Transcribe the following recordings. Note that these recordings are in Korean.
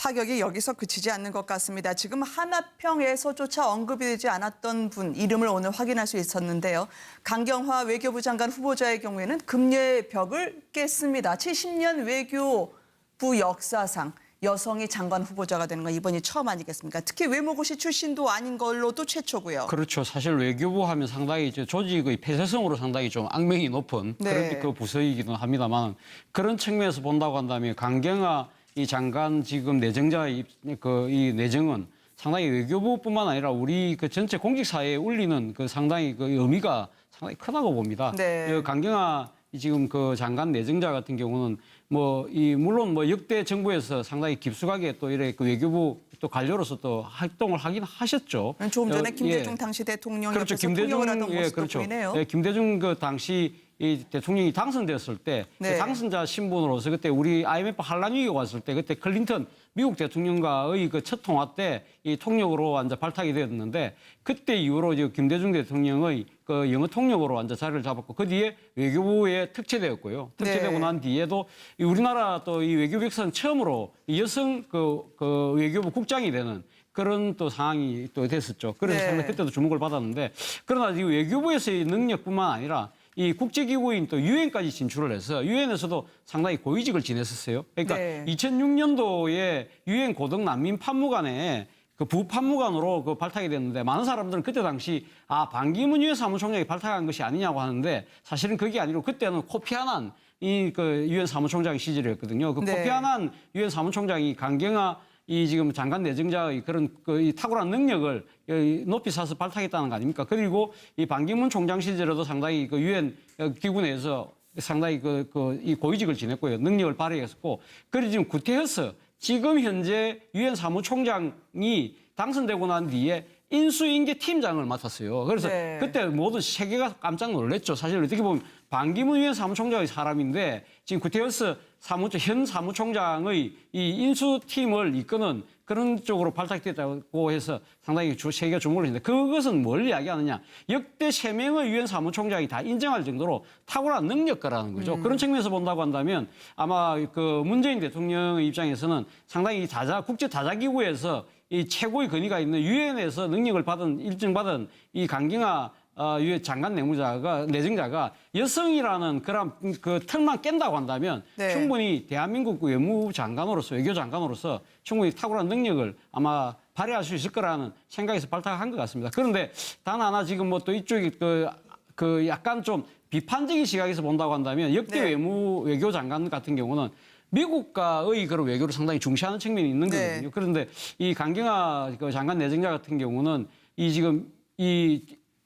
파격이 여기서 그치지 않는 것 같습니다. 지금 하나평에서조차 언급이 되지 않았던 분 이름을 오늘 확인할 수 있었는데요. 강경화 외교부 장관 후보자의 경우에는 금녀의 벽을 깼습니다. 70년 외교부 역사상 여성이 장관 후보자가 되는 건 이번이 처음 아니겠습니까? 특히 외무고시 출신도 아닌 걸로도 최초고요. 그렇죠. 사실 외교부 하면 상당히 이제 조직의 폐쇄성으로 상당히 좀 악명이 높은 네. 그런 그 부서이기도 합니다만 그런 측면에서 본다고 한다면 강경화 이 장관 지금 내정자의 그이 내정은 상당히 외교부뿐만 아니라 우리 그 전체 공직 사회에 울리는 그 상당히 그 의미가 상당히 크다고 봅니다. 네. 그 강경화 이 지금 그 장관 내정자 같은 경우는 뭐 이 물론 뭐 역대 정부에서 상당히 깊숙하게 또 이래 그 외교부 또 관료로서 또 활동을 하긴 하셨죠. 조금 전에 어, 김대중 예. 당시 대통령 그렇죠. 옆에서 통역을 하던 김대중 예 모습도 그렇죠. 보이네요. 예, 김대중 그 당시 이 대통령이 당선되었을 때 네. 그 당선자 신분으로서 그때 우리 IMF 한란 위기가 왔을 때 그때 클린턴 미국 대통령과의 그 첫 통화 때 이 통역으로 완전 발탁이 되었는데 그때 이후로 이제 김대중 대통령의 그 영어 통역으로 완전 자리를 잡았고 그 뒤에 외교부에 특채되었고요. 특채되고 네. 난 뒤에도 이 우리나라 또 이 외교부 역사는 처음으로 이 여성 그, 그 외교부 국장이 되는 그런 또 상황이 또 됐었죠. 그래서 네. 상당히 그때도 주목을 받았는데 그러나 이 외교부에서의 능력뿐만 아니라 이 국제기구인 또 유엔까지 진출을 해서 유엔에서도 상당히 고위직을 지냈었어요. 그러니까 네. 2006년도에 유엔 고등 난민 판무관에 그 부판무관으로 그 발탁이 됐는데 많은 사람들은 그때 당시 아 반기문 유엔 사무총장이 발탁한 것이 아니냐고 하는데 사실은 그게 아니고 그때는 코피 아난 이그 유엔 사무총장 시절이었거든요. 그 네. 코피 아난 유엔 사무총장이 강경화 이 지금 장관 내정자의 그런 그이 탁월한 능력을 이 높이 사서 발탁했다는 거 아닙니까? 그리고 이 반기문 총장 시절에도 상당히 그 유엔 기구 내에서 상당히 그, 그, 이 고위직을 지냈고요. 능력을 발휘했었고. 그리고 지금 구테흐스, 지금 현재 유엔 사무총장이 당선되고 난 뒤에 인수인계 팀장을 맡았어요. 그래서 네. 그때 모든 세계가 깜짝 놀랐죠. 사실 어떻게 보면 반기문 유엔 사무총장의 사람인데 지금 구테흐스 사무 현 사무총장의 이 인수팀을 이끄는 그런 쪽으로 발탁됐다고 해서 상당히 주, 세계가 주목을 했는데 그것은 뭘 이야기하느냐. 역대 세 명의 유엔 사무총장이 다 인정할 정도로 탁월한 능력가라는 거죠. 그런 측면에서 본다고 한다면 아마 그 문재인 대통령의 입장에서는 상당히 이 다자, 국제 다자기구에서 이 최고의 권위가 있는 유엔에서 능력을 받은, 일증받은 이 강경화 어, 유엔 장관 내무자가, 내정자가 여성이라는 그런 그 틀만 깬다고 한다면 네. 충분히 대한민국 외무부 장관으로서 외교 장관으로서 충분히 탁월한 능력을 아마 발휘할 수 있을 거라는 생각에서 발탁한 것 같습니다. 그런데 단 하나 지금 뭐 또 이쪽이 그, 그 약간 좀 비판적인 시각에서 본다고 한다면 역대 네. 외무 외교 장관 같은 경우는 미국과의 그런 외교를 상당히 중시하는 측면이 있는 네. 거거든요. 그런데 이 강경화 그 장관 내정자 같은 경우는 이 지금 이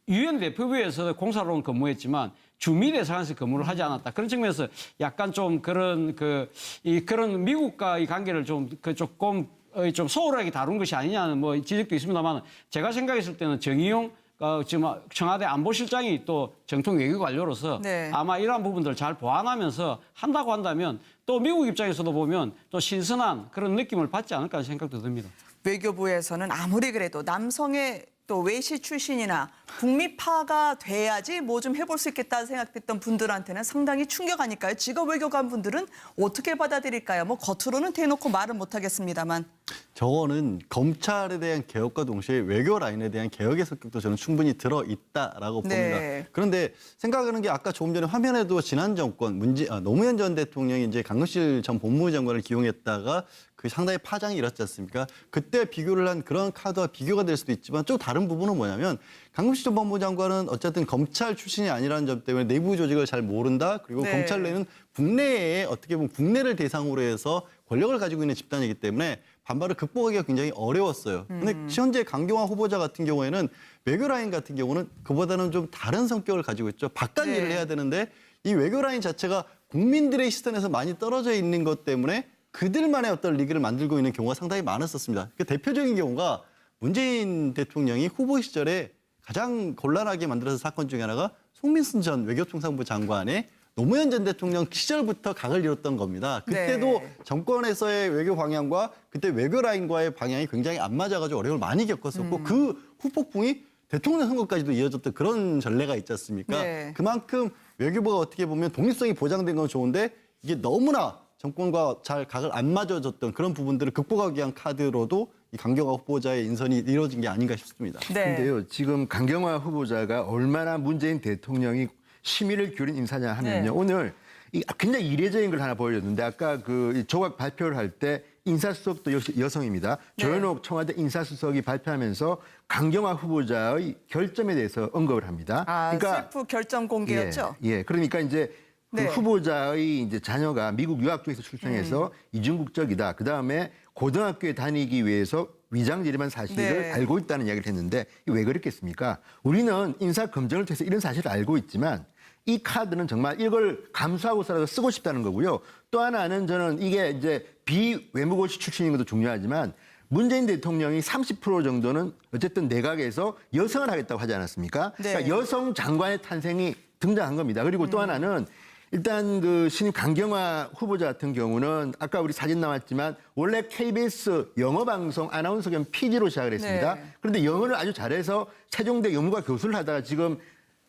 유엔 대표부에서 공사로 근무했지만 주미대사관에서 근무를 하지 않았다. 그런 측면에서 약간 좀 그런 그 이 그런 미국과의 관계를 좀 그 조금 어, 좀 소홀하게 다룬 것이 아니냐는 뭐 지적도 있습니다만 제가 생각했을 때는 정의용 어, 지금 청와대 안보실장이 또 정통 외교 관료로서 네. 아마 이러한 부분들 잘 보완하면서 한다고 한다면 또 미국 입장에서도 보면 또 신선한 그런 느낌을 받지 않을까 하는 생각도 듭니다. 외교부에서는 아무리 그래도 남성의 또 외시 출신이나 북미파가 돼야지 뭐 좀 해볼 수 있겠다 생각했던 분들한테는 상당히 충격 아닐까요? 직업 외교관 분들은 어떻게 받아들일까요? 뭐 겉으로는 대놓고 말은 못하겠습니다만. 저거는 검찰에 대한 개혁과 동시에 외교 라인에 대한 개혁의 성격도 저는 충분히 들어 있다라고 봅니다. 네. 그런데 생각하는 게 아까 조금 전에 화면에도 지난 정권 문재 아, 노무현 전 대통령이 이제 강금실 전 법무부 장관을 기용했다가 그 상당히 파장이 일었지 않습니까? 그때 비교를 한 그런 카드와 비교가 될 수도 있지만 좀 다른 부분은 뭐냐면 강금실 전 법무부 장관은 어쨌든 검찰 출신이 아니라는 점 때문에 내부 조직을 잘 모른다. 그리고 네. 검찰 내는 국내에 어떻게 보면 국내를 대상으로 해서 권력을 가지고 있는 집단이기 때문에 반발을 극복하기가 굉장히 어려웠어요. 근데 현재 강경화 후보자 같은 경우에는 외교 라인 같은 경우는 그보다는 좀 다른 성격을 가지고 있죠. 바깥 네. 일을 해야 되는데 이 외교 라인 자체가 국민들의 시선에서 많이 떨어져 있는 것 때문에 그들만의 어떤 리그를 만들고 있는 경우가 상당히 많았었습니다. 그 대표적인 경우가 문재인 대통령이 후보 시절에 가장 곤란하게 만들어서 사건 중에 하나가 송민순 전 외교통상부 장관의 노무현 전 대통령 시절부터 각을 이뤘던 겁니다. 그때도 네. 정권에서의 외교 방향과 그때 외교 라인과의 방향이 굉장히 안 맞아가지고 어려움을 많이 겪었었고 음. 그 후폭풍이 대통령 선거까지도 이어졌던 그런 전례가 있지 않습니까? 네. 그만큼 외교부가 어떻게 보면 독립성이 보장된 건 좋은데 이게 너무나 정권과 잘 각을 안 맞아줬던 그런 부분들을 극복하기 위한 카드로도 이 강경화 후보자의 인선이 이루어진 게 아닌가 싶습니다. 네. 근데요, 지금 강경화 후보자가 얼마나 문재인 대통령이 심의를 기울인 인사냐 하면요. 네. 오늘 이 굉장히 이례적인 걸 하나 보여줬는데 아까 그 조각 발표를 할 때 인사수석도 역시 여성입니다. 네. 조현옥 청와대 인사수석이 발표하면서 강경화 후보자의 결점에 대해서 언급을 합니다. 아, 셀프 결정 공개였죠. 예, 예. 그러니까 이제 그 네. 후보자의 이제 자녀가 미국 유학 쪽에서 출생해서 음. 이중국적이다. 그 다음에 고등학교에 다니기 위해서 위장 재림한 사실을 네. 알고 있다는 이야기를 했는데 왜 그랬겠습니까? 우리는 인사 검증을 통해서 이런 사실을 알고 있지만 이 카드는 정말 이걸 감수하고서라도 쓰고 싶다는 거고요. 또 하나는 저는 이게 이제 비외무고시 출신인 것도 중요하지만 문재인 대통령이 30% 정도는 어쨌든 내각에서 여성을 하겠다고 하지 않았습니까? 네. 그러니까 여성 장관의 탄생이 등장한 겁니다. 그리고 또 하나는 일단 그 신임 강경화 후보자 같은 경우는 아까 우리 사진 나왔지만 원래 KBS 영어 방송 아나운서 겸 PD로 시작을 했습니다. 네. 그런데 영어를 아주 잘해서 세종대 영문과 교수를 하다가 지금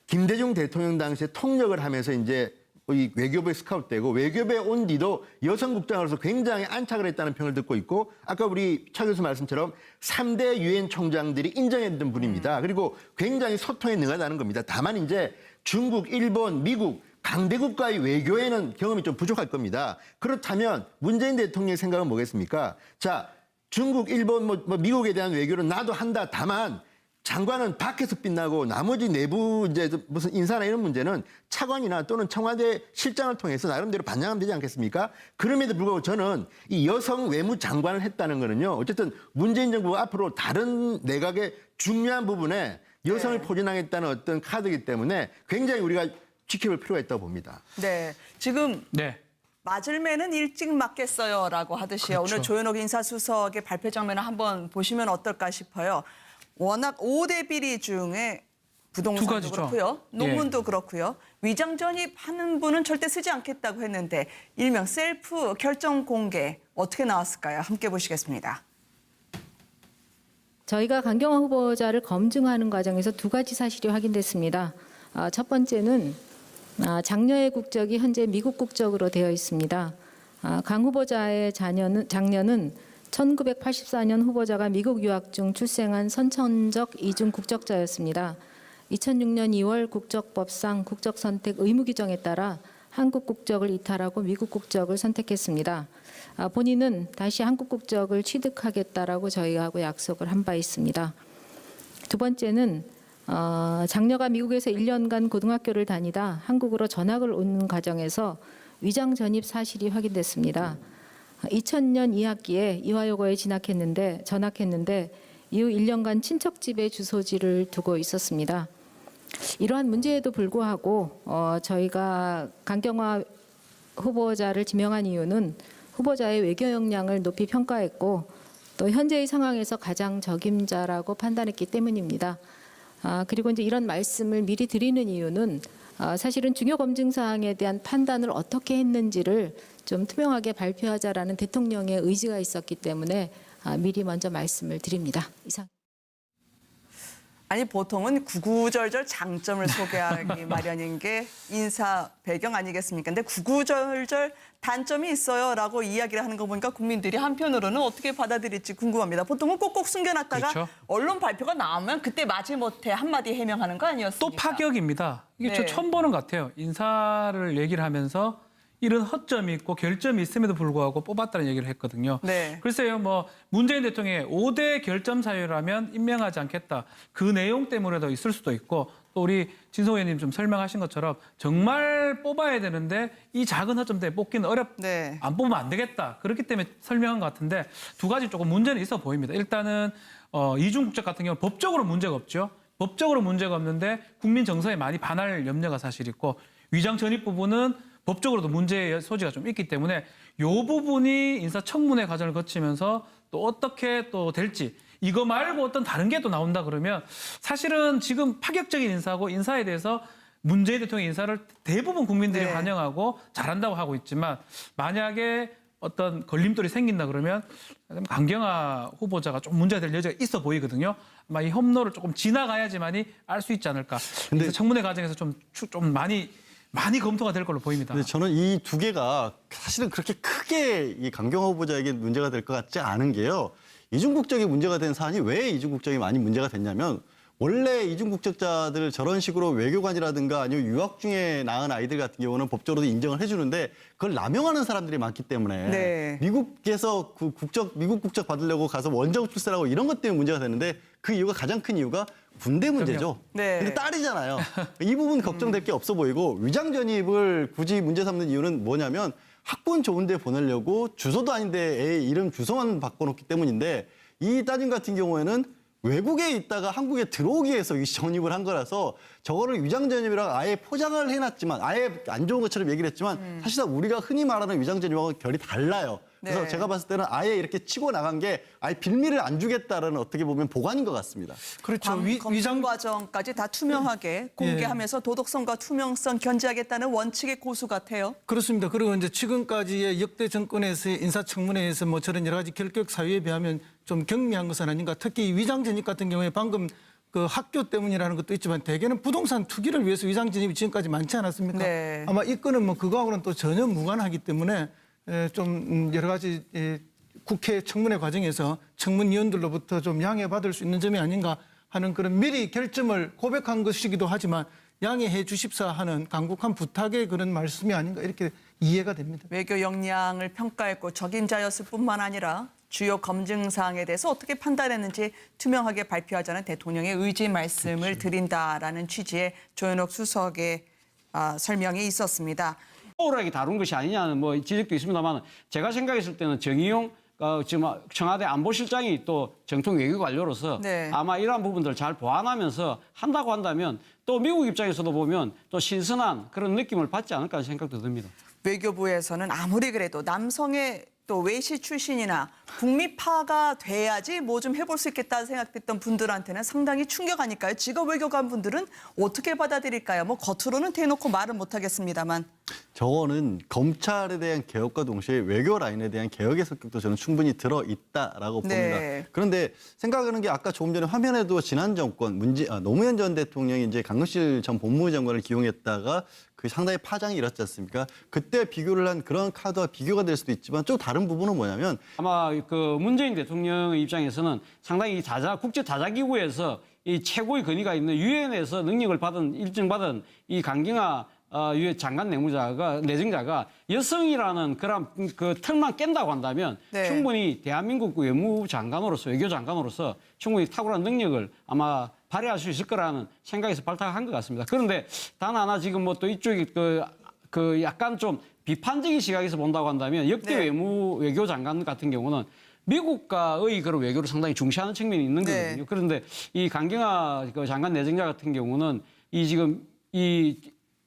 김대중 대통령 당시에 통역을 하면서 이제 이 외교부에 스카웃되고 외교부에 온 뒤도 여성 국장으로서 굉장히 안착을 했다는 평을 듣고 있고 아까 우리 차 교수 말씀처럼 삼대 유엔 총장들이 인정했던 분입니다. 그리고 굉장히 소통에 능하다는 겁니다. 다만 이제 중국, 일본, 미국 강대국과의 외교에는 경험이 좀 부족할 겁니다. 그렇다면 문재인 대통령의 생각은 뭐겠습니까? 자, 중국, 일본, 뭐, 뭐 미국에 대한 외교는 나도 한다. 다만 장관은 밖에서 빛나고 나머지 내부 이제 무슨 인사나 이런 문제는 차관이나 또는 청와대 실장을 통해서 나름대로 반영하면 되지 않겠습니까? 그럼에도 불구하고 저는 이 여성 외무 장관을 했다는 거는요. 어쨌든 문재인 정부가 앞으로 다른 내각의 중요한 부분에 여성을 네. 포진하겠다는 어떤 카드이기 때문에 굉장히 우리가 지켜볼 필요가 있다고 봅니다. 네. 지금 네. 맞을 매는 일찍 맞겠어요라고 하듯이요. 그렇죠. 오늘 조현옥 인사수석의 발표 장면을 한번 보시면 어떨까 싶어요. 워낙 5대 비리 중에 두 부동산도. 그렇고요. 논문도 예. 그렇고요. 위장 전입하는 분은 절대 쓰지 않겠다고 했는데 일명 셀프 결정 공개 어떻게 나왔을까요? 함께 보시겠습니다. 저희가 강경화 후보자를 검증하는 과정에서 두 가지 사실이 확인됐습니다. 아, 첫 번째는 아, 장녀의 국적이 현재 미국 국적으로 되어 있습니다. 아, 강 후보자의 자녀는 장녀는 1984년 후보자가 미국 유학 중 출생한 선천적 이중 국적자였습니다. 2006년 2월 국적법상 국적 선택 의무 규정에 따라 한국 국적을 이탈하고 미국 국적을 선택했습니다. 아, 본인은 다시 한국 국적을 취득하겠다라고 저희하고 약속을 한 바 있습니다. 두 번째는 어, 장녀가 미국에서 1년간 고등학교를 다니다 한국으로 전학을 오는 과정에서 위장 전입 사실이 확인됐습니다. 2000년 2학기에 이화여고에 진학했는데 전학했는데 이후 1년간 친척 집에 주소지를 두고 있었습니다. 이러한 문제에도 불구하고 어, 저희가 강경화 후보자를 지명한 이유는 후보자의 외교 역량을 높이 평가했고 또 현재의 상황에서 가장 적임자라고 판단했기 때문입니다. 아, 그리고 이제 이런 말씀을 미리 드리는 이유는 아, 사실은 중요 검증 사항에 대한 판단을 어떻게 했는지를 좀 투명하게 발표하자라는 대통령의 의지가 있었기 때문에 아, 미리 먼저 말씀을 드립니다. 이상. 아니 보통은 구구절절 장점을 소개하기 마련인 게 인사 배경 아니겠습니까? 근데 구구절절 단점이 있어요라고 이야기를 하는 거 보니까 국민들이 한편으로는 어떻게 받아들일지 궁금합니다. 보통은 꼭꼭 숨겨놨다가 그렇죠. 언론 발표가 나오면 그때 마지못해 한마디 해명하는 거 아니었습니까? 또 파격입니다. 이게 네. 저 처음 보는 것 같아요. 인사를 얘기를 하면서 이런 허점이 있고 결점이 있음에도 불구하고 뽑았다는 얘기를 했거든요. 네. 글쎄요, 뭐 문재인 대통령의 5대 결점 사유라면 임명하지 않겠다. 그 내용 때문에도 있을 수도 있고 또 우리 진성 의원님 좀 설명하신 것처럼 정말 뽑아야 되는데 이 작은 허점 때문에 뽑기는 어렵. 네. 안 뽑으면 안 되겠다. 그렇기 때문에 설명한 것 같은데 두 가지 조금 문제는 있어 보입니다. 일단은 어, 이중국적 같은 경우는 법적으로 문제가 없죠. 법적으로 문제가 없는데 국민 정서에 많이 반할 염려가 사실 있고 위장 전입 부분은 법적으로도 문제의 소지가 좀 있기 때문에 요 부분이 인사청문회 과정을 거치면서 또 어떻게 또 될지 이거 말고 어떤 다른 게 또 나온다 그러면 사실은 지금 파격적인 인사고 인사에 대해서 문재인 대통령 인사를 대부분 국민들이 네. 환영하고 잘한다고 하고 있지만 만약에 어떤 걸림돌이 생긴다 그러면 강경화 후보자가 좀 문제가 될 여지가 있어 보이거든요. 아마 이 험로를 조금 지나가야지만이 알 수 있지 않을까. 근데- 청문회 과정에서 좀, 추- 좀 많이 많이 검토가 될 걸로 보입니다. 근데 저는 이 두 개가 사실은 그렇게 크게 이 강경화 후보자에게 문제가 될 것 같지 않은 게요. 이중국적이 문제가 된 사안이 왜 이중국적이 많이 문제가 됐냐면 원래 이중국적자들 저런 식으로 외교관이라든가 아니면 유학 중에 낳은 아이들 같은 경우는 법적으로도 인정을 해주는데 그걸 남용하는 사람들이 많기 때문에 네. 미국에서 그 국적 미국 국적 받으려고 가서 원정 출세하고 이런 것 때문에 문제가 되는데 그 이유가 가장 큰 이유가 군대 문제죠. 네. 근데 딸이잖아요. 이 부분 걱정될 게 없어 보이고 위장 전입을 굳이 문제 삼는 이유는 뭐냐면 학군 좋은데 보내려고 주소도 아닌데 애 이름 주소만 바꿔놓기 때문인데 이 따님 같은 경우에는 외국에 있다가 한국에 들어오기 위해서 이 전입을 한 거라서 저거를 위장 전입이라고 아예 포장을 해놨지만 아예 안 좋은 것처럼 얘기를 했지만 사실상 우리가 흔히 말하는 위장 전입하고 결이 달라요. 그래서 네. 제가 봤을 때는 아예 이렇게 치고 나간 게 아예 빌미를 안 주겠다라는 어떻게 보면 보관인 것 같습니다. 그렇죠. 관- 위, 위장 과정까지 다 투명하게 공개하면서 도덕성과 투명성 견제하겠다는 원칙의 고수 같아요. 그렇습니다. 그리고 이제 지금까지의 역대 정권에서의 인사청문회에서 뭐 저런 여러 가지 결격 사유에 비하면 좀 경미한 것은 아닌가. 특히 이 위장 전입 같은 경우에 방금 그 학교 때문이라는 것도 있지만 대개는 부동산 투기를 위해서 위장 전입이 지금까지 많지 않았습니까? 네. 아마 이 건은 뭐 그거하고는 또 전혀 무관하기 때문에 에, 좀 음, 여러 가지 에, 국회 청문회 과정에서 청문위원들로부터 좀 양해받을 수 있는 점이 아닌가 하는 그런 미리 결점을 고백한 것이기도 하지만 양해해 주십사 하는 간곡한 부탁의 그런 말씀이 아닌가 이렇게 이해가 됩니다. 외교 역량을 평가했고 적임자였을 뿐만 아니라 주요 검증 사항에 대해서 어떻게 판단했는지 투명하게 발표하자는 대통령의 의지 말씀을 드린다라는 취지의 조현옥 수석의 아, 설명이 있었습니다. 소홀하게 다룬 것이 아니냐는 뭐 지적도 있습니다만 제가 생각했을 때는 정의용 어, 지금 청와대 안보실장이 또 정통 외교 관료로서 네. 아마 이러한 부분들을 잘 보완하면서 한다고 한다면 또 미국 입장에서도 보면 또 신선한 그런 느낌을 받지 않을까 하는 생각도 듭니다. 외교부에서는 아무리 그래도 남성의 또 외시 출신이나 북미파가 돼야지 뭐 좀 해볼 수 있겠다 생각했던 분들한테는 상당히 충격 아닐까요? 직업 외교관 분들은 어떻게 받아들일까요? 뭐 겉으로는 대놓고 말은 못하겠습니다만. 저거는 검찰에 대한 개혁과 동시에 외교 라인에 대한 개혁의 성격도 저는 충분히 들어 있다라고 네. 봅니다. 그런데 생각하는 게 아까 조금 전에 화면에도 지난 정권 문재 아, 노무현 전 대통령이 이제 강근실 전 법무부 장관을 기용했다가 그 상당히 파장이 일었지 않습니까? 그때 비교를 한 그런 카드와 비교가 될 수도 있지만 좀 다른 부분은 뭐냐면 아마 그 문재인 대통령의 입장에서는 상당히 이 다자 국제 다자기구에서 이 최고의 권위가 있는 유엔에서 능력을 받은 인증받은 이 강경화 어, 유엔 장관 내무자가 내정자가 여성이라는 그런 그 틀만 깬다고 한다면 네. 충분히 대한민국 외무부 장관으로서 외교 장관으로서 충분히 탁월한 능력을 아마 발휘할 수 있을 거라는 생각에서 발탁한 것 같습니다. 그런데 단 하나 지금 뭐 또 이쪽이 그, 그 약간 좀 비판적인 시각에서 본다고 한다면 역대 네. 외무 외교 장관 같은 경우는 미국과의 그런 외교를 상당히 중시하는 측면이 있는 네. 거거든요. 그런데 이 강경화 그 장관 내정자 같은 경우는 이 지금 이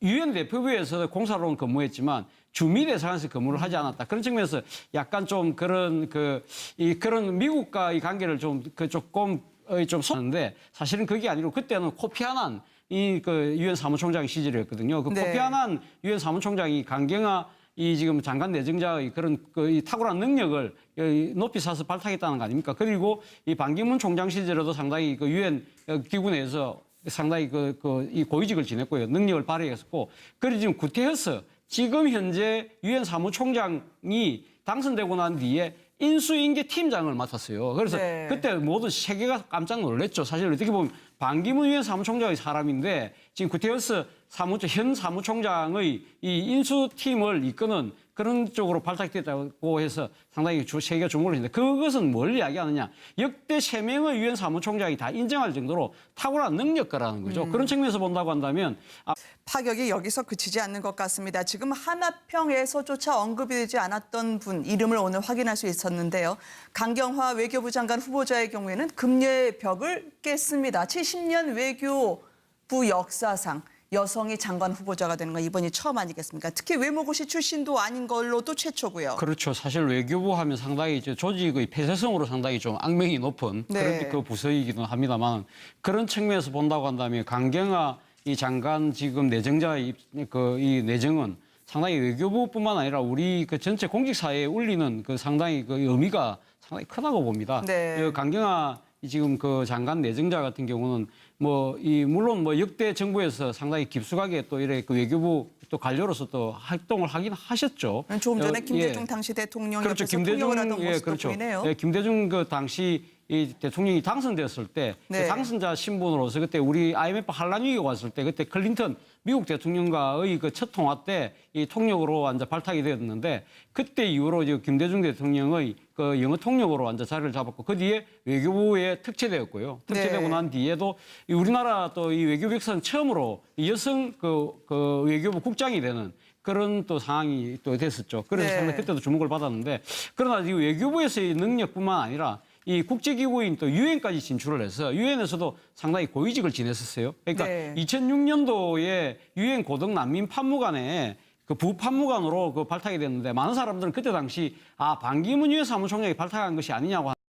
유엔 대표부에서 공사로는 근무했지만 주미대사관에서 근무를 하지 않았다. 그런 측면에서 약간 좀 그런 그 이 그런 미국과의 관계를 좀 그 조금 어, 좀 썼는데 사실은 그게 아니고 그때는 코피 아난 이그 유엔 사무총장 시절이었거든요. 그 네. 코피 아난 유엔 사무총장이 강경화 이 지금 장관 내정자의 그런 그이 탁월한 능력을 이 높이 사서 발탁했다는 거 아닙니까? 그리고 이 반기문 총장 시절에도 상당히 그 유엔 기구 내에서 상당히 그, 그, 이 고위직을 지냈고요. 능력을 발휘했었고. 그리고 지금 구테흐스 지금 현재 유엔 사무총장이 당선되고 난 뒤에 인수인계 팀장을 맡았어요. 그래서 네. 그때 모두 세계가 깜짝 놀랐죠. 사실 어떻게 보면 반기문 유엔 사무총장의 사람인데 지금 구테흐스 사무 현 사무총장의 이 인수팀을 이끄는 그런 쪽으로 발탁됐다고 해서 상당히 주, 세계가 주목을 했는데 그것은 뭘 이야기하느냐. 역대 세 명의 유엔 사무총장이 다 인정할 정도로 탁월한 능력가라는 거죠. 음. 그런 측면에서 본다고 한다면 아, 파격이 여기서 그치지 않는 것 같습니다. 지금 하나평에서조차 언급이 되지 않았던 분 이름을 오늘 확인할 수 있었는데요. 강경화 외교부 장관 후보자의 경우에는 금녀의 벽을 깼습니다. 70년 외교부 역사상 여성이 장관 후보자가 되는 건 이번이 처음 아니겠습니까? 특히 외무고시 출신도 아닌 걸로도 최초고요. 그렇죠. 사실 외교부 하면 상당히 이제 조직의 폐쇄성으로 상당히 좀 악명이 높은 네. 그런 그 부서이기도 합니다만 그런 측면에서 본다고 한다면 강경화 이 장관 지금 내정자의 그이 내정은 상당히 외교부뿐만 아니라 우리 그 전체 공직 사회에 울리는 그 상당히 그 의미가 상당히 크다고 봅니다. 네. 그 강경화 이 지금 그 장관 내정자 같은 경우는 뭐 이 물론 뭐 역대 정부에서 상당히 깊숙하게 또 이렇게 그 외교부 또 관료로서 또 활동을 하긴 하셨죠. 조금 전에 어, 김대중 예. 당시 대통령 그렇죠. 김대중 하던 예, 그렇죠. 보이네요. 예, 김대중 그 당시 이 대통령이 당선되었을 때 네. 그 당선자 신분으로서 그때 우리 IMF 한란 위기가 왔을 때 그때 클린턴 미국 대통령과의 그 첫 통화 때 이 통역으로 완전 발탁이 되었는데 그때 이후로 이제 김대중 대통령의 그 영어 통역으로 완전 자리를 잡았고 그 뒤에 외교부에 특채되었고요. 특채되고 네. 난 뒤에도 이 우리나라 또 이 외교부 역사는 처음으로 이 여성 그, 그 외교부 국장이 되는 그런 또 상황이 또 됐었죠. 그래서 네. 상당히 그때도 주목을 받았는데 그러나 이 외교부에서의 능력뿐만 아니라 이 국제기구인 또 유엔까지 진출을 해서 유엔에서도 상당히 고위직을 지냈었어요. 그러니까 네. 2006년도에 유엔 고등 난민 판무관에 그 부판무관으로 그 발탁이 됐는데 많은 사람들은 그때 당시 아 반기문 유엔 사무총장이 발탁한 것이 아니냐고